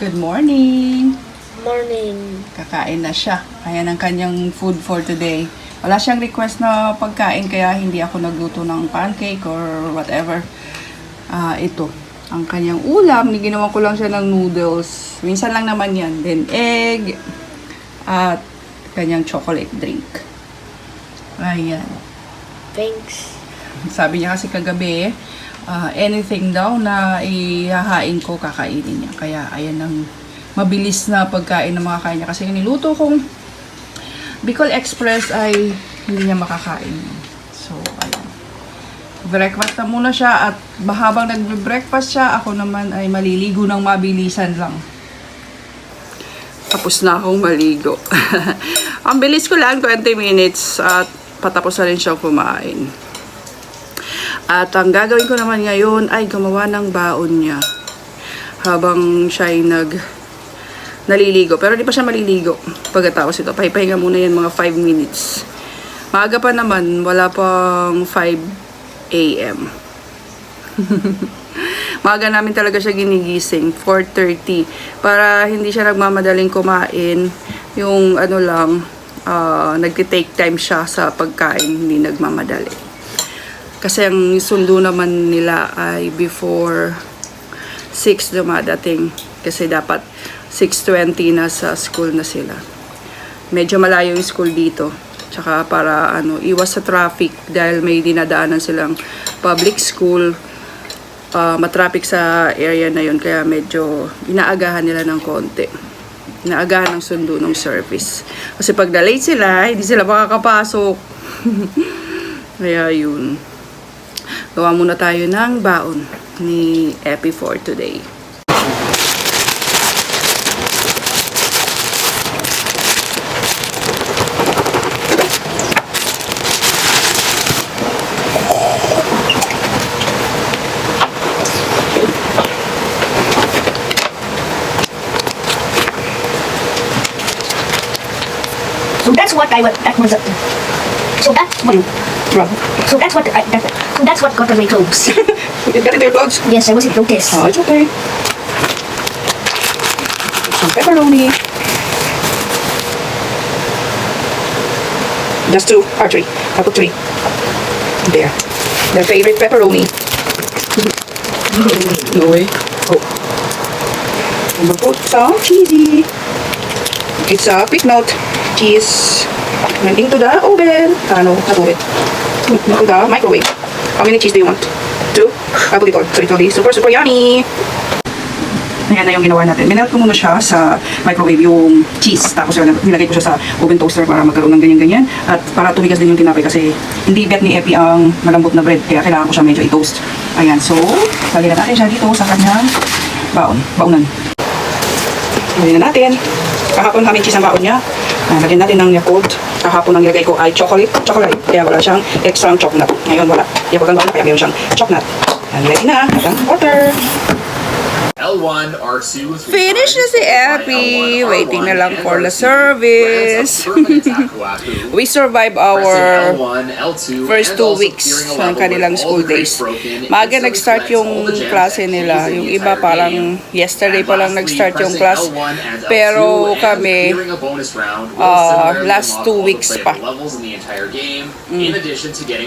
Good morning! Morning. Kakain na siya. Ayan ang kanyang food for today. Wala siyang request na pagkain kaya hindi ako nagluto ng pancake or whatever. Ah, ito. Ang kanyang ulam, ginawa ko lang siya ng noodles. Minsan lang naman yan. Then egg at kanyang chocolate drink. Ayan. Thanks. Sabi niya kasi kagabi, ah, anything daw na ihahain ko, kakainin niya. Kaya ayan ang mabilis na pagkain ng mga kain niya. Kasi yung niluto kong Bicol Express ay hindi niya makakain. So, ayan. Breakfast na muna siya at habang nagbe-breakfast siya, ako naman ay maliligo ng mabilisan lang. Tapos na akong maligo. ang bilis ko lang, 20 minutes at patapos na rin siyang kumain. At ang gagawin ko naman ngayon ay gumawa ng baon niya. Habang siya ay nag naliligo. Pero di pa siya maliligo. Pagkatapos ito, pahipahinga muna yan mga 5 minutes. Maaga pa naman, wala pang 5 a.m. Maaga namin talaga siya ginigising, 4.30. Para hindi siya nagmamadaling kumain. Yung ano lang, uh, nagti-take time siya sa pagkain, hindi nagmamadali. Kasi ang sundo naman nila ay before 6 dumadating. Kasi dapat 6.20 na sa school na sila. Medyo malayo yung school dito. Tsaka para ano, iwas sa traffic dahil may dinadaanan silang public school. Uh, matraffic sa area na yun kaya medyo inaagahan nila ng konti. Inaagahan ng sundo ng service. Kasi pag na-late sila, hindi sila makakapasok. kaya yun. Gawa muna tayo ng baon ni Epi for today. So that's what I was. That was. A, so that's what. So that's what. I, that, so that's what got my clothes. You got your clothes? yes, I was in protest. Oh, it's okay. Some pepperoni. Just two or three. I'll put three. There. Their favorite pepperoni. no way. Oh. I'm gonna put some cheesy. It's a quick note. cheese. Went into the oven. Ah, no, not oven. Into the microwave. How many cheese do you want? Two? I'll put it all. So it will be super, super yummy. Ayan na yung ginawa natin. Minelt ko muna siya sa microwave yung cheese. Tapos yun, nilagay ko siya sa oven toaster para magkaroon ng ganyan-ganyan. At para tumigas din yung tinapay kasi hindi bet ni Epi ang malambot na bread. Kaya kailangan ko siya medyo i-toast. Ayan, so, lagyan na natin siya dito sa kanyang baon. Baonan. Lagyan na natin. Kahapon kami cheese ang baon niya. Ah, lagyan natin ng Yakult. Kahapon ang nilagay ko ay chocolate. Chocolate. Kaya wala siyang extra chocolate. Ngayon wala. Yakult ang baon kaya mayroon siyang chocolate. Ayan, ready na. At ang water. L1, R2, three Finish na si Epi. L1, Waiting na R1, lang for the R2. service. We survive our L1, L2, first two weeks ng kanilang school days. Maaga nag-start yung klase nila. Yung iba parang yesterday pa lang nag-start yung class. L1 and L2 Pero kami, ah, last two weeks pa. Mm.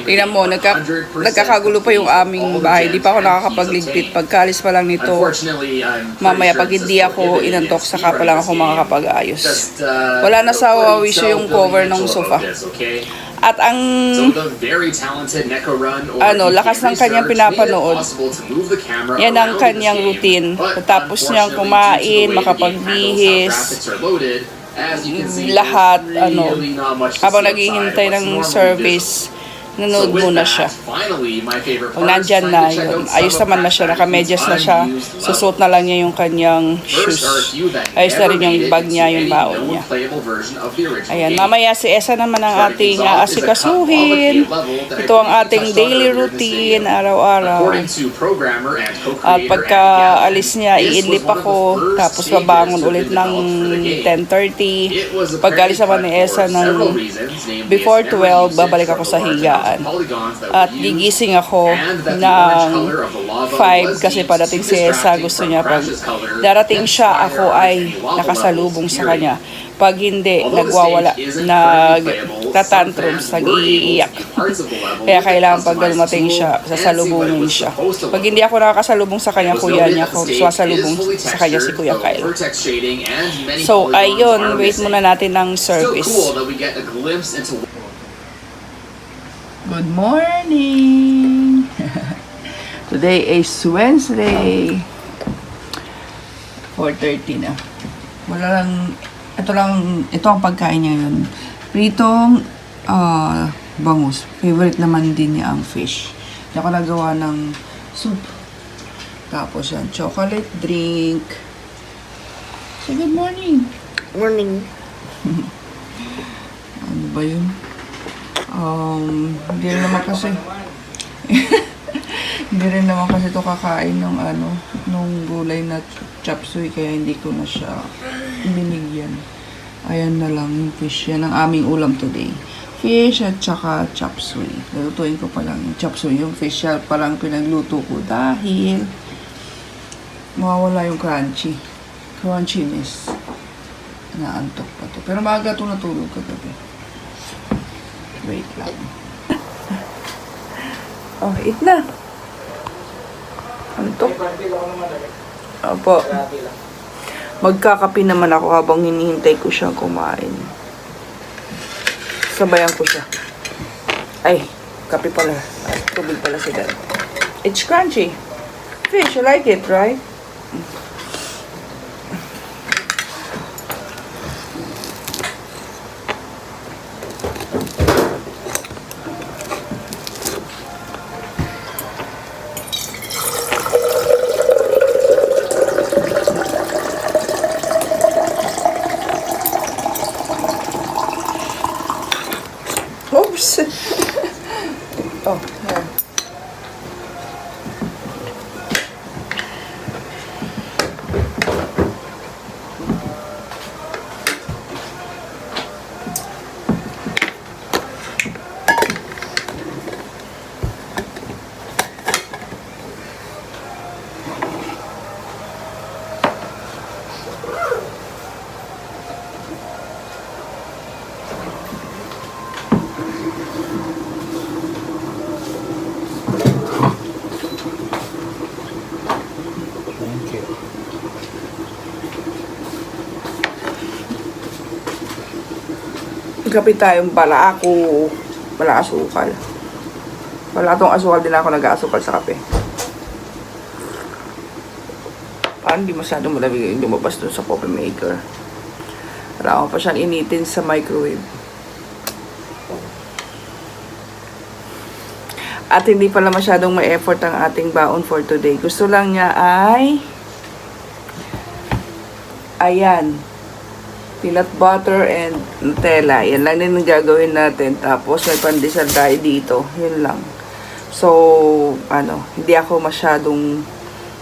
Tingnan mo, nagka, 100% nagkakagulo pa yung aming bahay. Di pa ako nakakapagligpit. Pagkalis pa lang nito, mamaya pag hindi ako inantok, in saka pa lang ako makakapag-ayos. Uh, Wala na sa Wawisho put yung cover ng sofa. At ang Ano, lakas ng kanyang pinapanood. Yan ang kanyang routine. Pagkatapos niyang kumain, makapagbihis, lahat, ano, habang naghihintay ng service. Nanood So muna that, siya. Pag part, nandyan na yun, ayos naman na siya, nakamedyas na siya, unused susuot na lang niya yung kanyang shoes. Ayos na rin yung bag niya, yung baon niya. Ayan, mamaya si Esa naman ang ating a asikasuhin. Ito ang ating daily routine, araw-araw. At pagka alis niya, the ako, tapos babangon ulit ng developed for the game. 10.30. It was Pagkalis naman ni Esa ng before its memory 12, usage babalik ako sa higa. Daan. At gigising ako ng orange color of the lava 5 was kasi padating si Esa gusto niya pag darating siya ako ay nakasalubong sa kanya. Pag hindi, nagwawala, nagtatantrums, nag-iiyak. Kaya kailangan pag dumating siya, sasalubungin siya. Pag hindi ako nakakasalubong sa kanya, kuya niya ako, sasalubong sa kanya si Kuya Kyle. So, ayun, wait muna natin ng service. cool that we get a glimpse into Good morning! Today is Wednesday. 4.30 na. Wala lang, ito lang, ito ang pagkain niya yun. Pritong ah, bangus. Favorite naman din niya ang fish. Hindi ako nagawa ng soup. Tapos yan, chocolate drink. Say good morning. Morning. Ano ba yun? Um, hindi rin naman kasi hindi rin naman kasi to kakain ng ano, nung gulay na ch- chop suey kaya hindi ko na siya binigyan. Ayan na lang yung fish. Yan ang aming ulam today. Fish at saka chop suey. Lutuin ko pa yung chop suey. Yung fish siya parang pinagluto ko dahil mawawala yung crunchy. Crunchiness. Naantok pa to. Pero maaga to natulog kagabi. Wait lang. oh, eat na. Antok. Opo. Magkakapi naman ako habang hinihintay ko siyang kumain. Sabayan ko siya. Ay, kape pala. Tubig pala si Dad. It's crunchy. Fish, you like it, right? oh, yeah. Kape tayong pala ako. Wala asukal. Wala tong asukal din ako nag-aasukal sa kape. Parang di masyadong malamig yung lumabas dun sa coffee maker. Kailangan pa siyang initin sa microwave. At hindi pala masyadong may effort ang ating baon for today. Gusto lang niya ay ayan peanut butter and Nutella. Yan lang din ang gagawin natin. Tapos may pandesal tayo dito. Yun lang. So, ano, hindi ako masyadong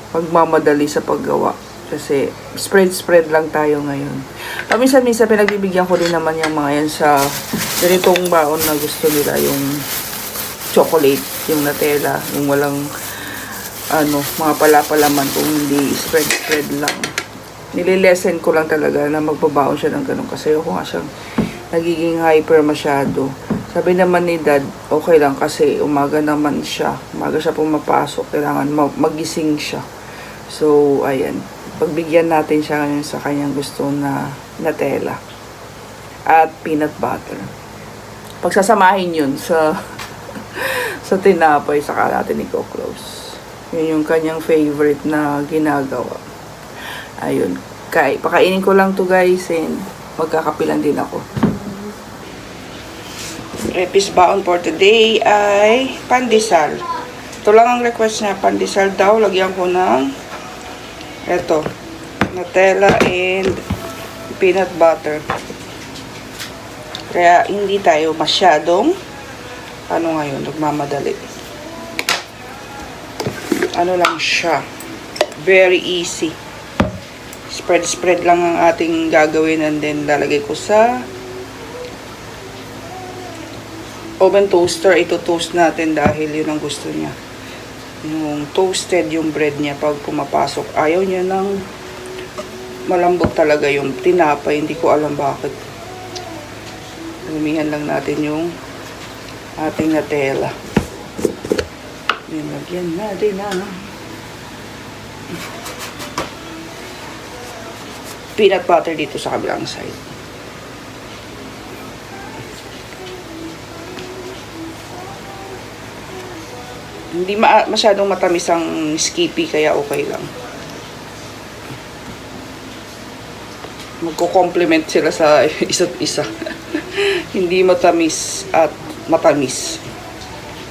magmamadali sa paggawa. Kasi spread-spread lang tayo ngayon. Paminsan-minsan pinagbibigyan ko din naman yung mga yan sa ganitong baon na gusto nila yung chocolate, yung Nutella, yung walang ano, mga palapalaman kung hindi spread-spread lang nililesen ko lang talaga na magbabaon siya ng ganun kasi ako nga siyang nagiging hyper masyado. Sabi naman ni dad, okay lang kasi umaga naman siya. Umaga siya pumapasok. Kailangan ma- magising siya. So, ayan. Pagbigyan natin siya ngayon sa kanyang gusto na Nutella. At peanut butter. Pagsasamahin yun sa sa tinapay saka natin i-close. Yun yung kanyang favorite na ginagawa. Ayun. Kay, pakainin ko lang to guys and magkakapilan din ako. Repis baon for today ay pandesal. Ito lang ang request niya, pandesal daw. Lagyan ko ng eto, Nutella and peanut butter. Kaya hindi tayo masyadong ano ngayon, nagmamadali. Ano lang siya. Very easy spread spread lang ang ating gagawin and then lalagay ko sa oven toaster, ito toast natin dahil yun ang gusto niya. Yung toasted yung bread niya pag pumapasok. Ayaw niya ng malambot talaga yung tinapay. Hindi ko alam bakit. Lumihan lang natin yung ating Nutella. Nilagyan natin na peanut butter dito sa kabilang side. Hindi ma masyadong matamis ang skippy kaya okay lang. Magko-complement sila sa isa't isa. Hindi matamis at matamis.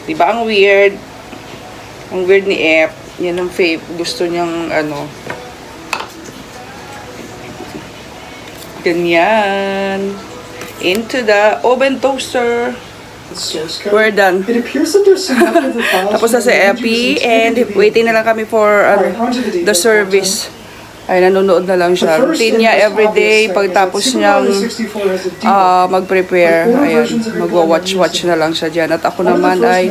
'Di ba ang weird? Ang weird ni Ep, yan ang fave. Gusto niyang ano, ganyan. Into the oven toaster. We're done. It appears that there's Tapos na si Epi and waiting na lang kami for onto the service. Ay, nanonood na lang siya. Routine niya everyday pagtapos niyang Super Mario 64 has a default ah, mag-prepare. Ayan, magwa-watch-watch na lang siya dyan. At ako naman ay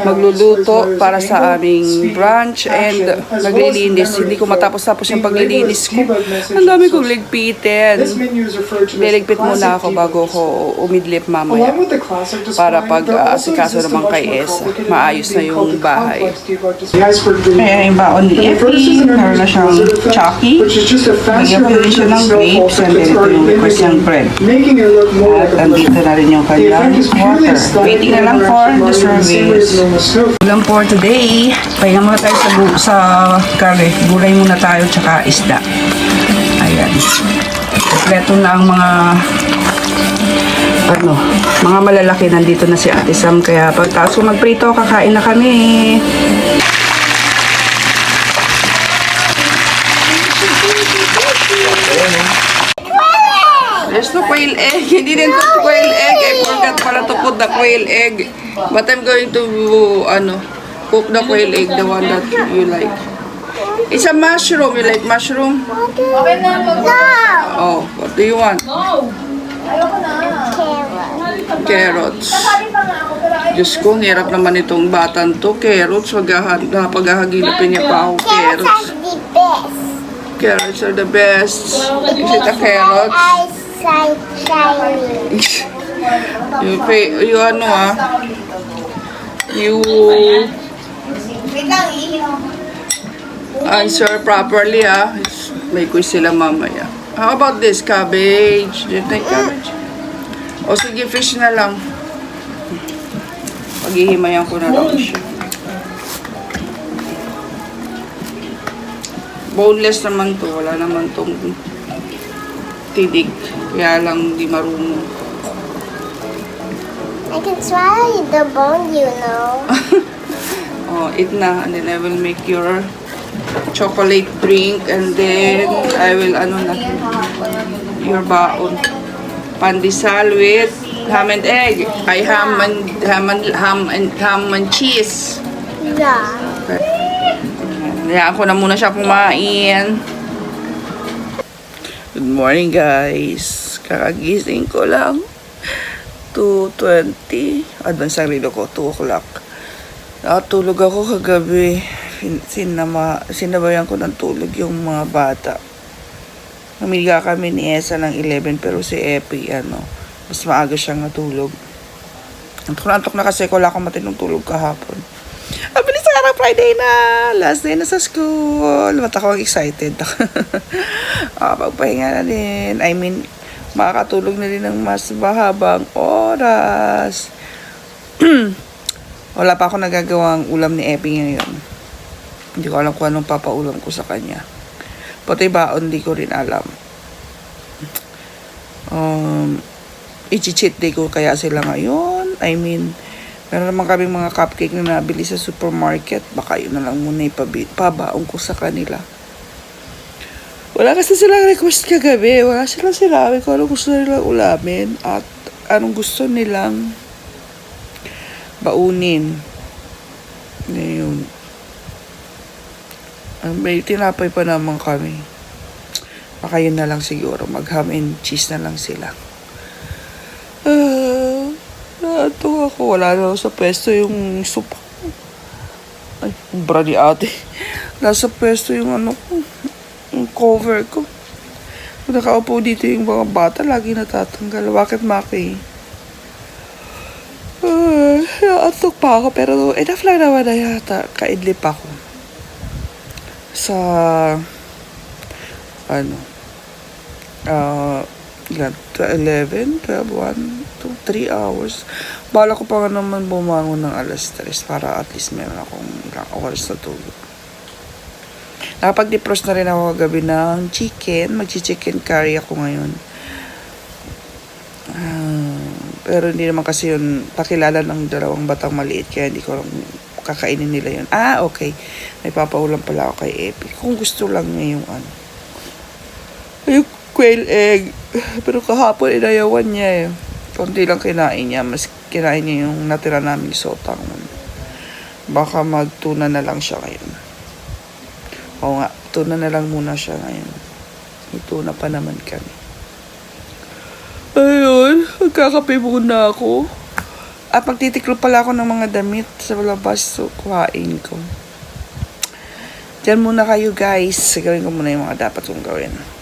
magluluto para sa aming brunch and memory Hindi ko matapos-tapos yung paglilinis ko. Ang dami kong ligpitin. Liligpit muna ako bago ko umidlip mamaya. Para pag there also aasikaso exists a naman kay Esa, maayos na yung bahay. Kaya yung baon ni an meron na siyang chucky. Ko din siya ng grapes and then ito yung request ng again, bread. At andito na rin yung kanyang water. Waiting na lang for the service. Ulam for today. Pahinga muna tayo sa, sa kare. Gulay muna tayo tsaka isda. Ayan. Kompleto na ang mga ano, mga malalaki nandito na si Ate Sam. Kaya pagtapos ko magprito, kakain na kami. There's no quail egg. Hindi din to quail egg. I forgot pala to put the quail egg. But I'm going to, ano, cook the quail egg, the one that you like. It's a mushroom. You like mushroom? Oh, what do you want? Carrots. Diyos ko, hirap naman itong batang to. Carrots, paghahagilapin niya pa ako. Carrots. the best. Carrots are the best. Is it a shiny. You pay, you ano ah, you answer properly ah. May quiz sila mamaya. How about this, cabbage? Do you think cabbage? O sige, fish na lang. Paghihimayan ko na lang siya. Boneless naman to. Wala naman tong tidig. Kaya lang di marunong. I can swallow the bone, you know. Oh, eat na. And then I will make your chocolate drink. And then I will, ano na, your baon. Pandesal with ham and egg. Ay, ham and, ham and, ham and, ham and cheese. Yeah. Hayaan ko na muna siya kumain. Good morning, guys. Kakagising ko lang. 2.20. Advance ang rilo ko, 2 o'clock. Nakatulog ako kagabi. Sin- Sinama, sinabayan ko ng tulog yung mga bata. Namiga kami ni Esa ng 11 pero si Epi, ano, mas maaga siyang natulog. Antok na antok na kasi wala akong matinong tulog kahapon. Ang bilis na araw, Friday na! Last day na sa school. Mata ko excited. ah, pagpahinga na din. I mean, makakatulog na din ng mas mahabang oras. Wala pa ako nagagawang ulam ni Epi ngayon. Hindi ko alam kung anong papaulam ko sa kanya. Pati baon, di ko rin alam. Um, i-cheat day ko kaya sila ngayon. I mean, meron naman kaming mga cupcake na nabili sa supermarket. Baka yun na lang muna pabaon ko sa kanila. Wala kasi silang request kagabi. Wala silang sinabi kung anong gusto nilang ulamin at anong gusto nilang baunin. Ngayon. Ah, May tinapay pa naman kami. Baka yun na lang siguro. Mag ham and cheese na lang sila. Nato ako. Wala na sa pwesto yung soup. Ay, bra ni ate. Nasa pwesto yung ano ko. Yung cover ko. Kung nakaupo dito yung mga bata, lagi natatanggal. Bakit maki? Uh, atok pa ako, pero enough lang naman na yata. Kaidlip ako. Sa, ano, ah, ilan, 11, 12, 1, 2, 3 hours. Bala ko pa nga naman bumangon ng alas 3 para at least meron akong ilang oras na tulog. Nakapag-defrost na rin ako gabi ng chicken. Mag-chicken curry ako ngayon. Ah, pero hindi naman kasi yun pakilala ng dalawang batang maliit kaya hindi ko lang kakainin nila yun. Ah, okay. May papaulam pala ako kay Epi. Kung gusto lang niya yung ano. Yung quail egg. Pero kahapon inayawan niya eh. Konti lang kinain niya. Mas kinain niya yung natira namin sotang. Baka magtuna na lang siya ngayon. Oo nga, tuna na lang muna siya ngayon. May tuna pa naman kami. Ayun, magkakape muna ako. At magtitiklo pala ako ng mga damit sa labas. So, kuhain ko. Diyan muna kayo guys. Gawin ko muna yung mga dapat kong gawin.